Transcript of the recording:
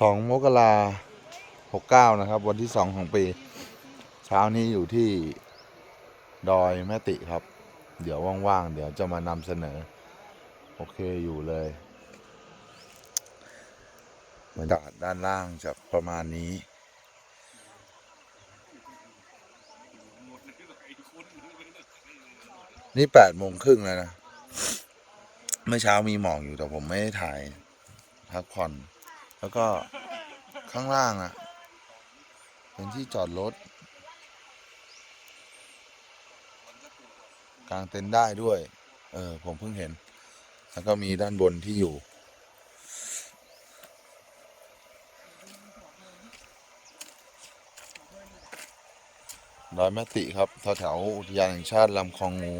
สองมกราหกเก้านะครับ วันที่สองของปี เช้านี้อยู่ที่ดอยแม่ติครับ เดี๋ยวว่างๆ เดี๋ยวจะมานำเสนอ โอเคอยู่เลยบรรยากาศด้านล่างจะประมาณนี้นี่แปดโมงครึ่งแล้วนะ เมื่อเช้ามีหมอกอยู่แต่ผมไม่ได้ถ่ายพักผ่อน แล้วก็ข้างล่างอะ่ะ เป็นที่จอดรถกลางเต็นท์ได้ด้วย เออ ผมเพิ่งเห็น แล้วก็มีด้านบนที่อยู่ดอยแม่ติครับแถวๆอุทยานแห่งชาติลำคลองงู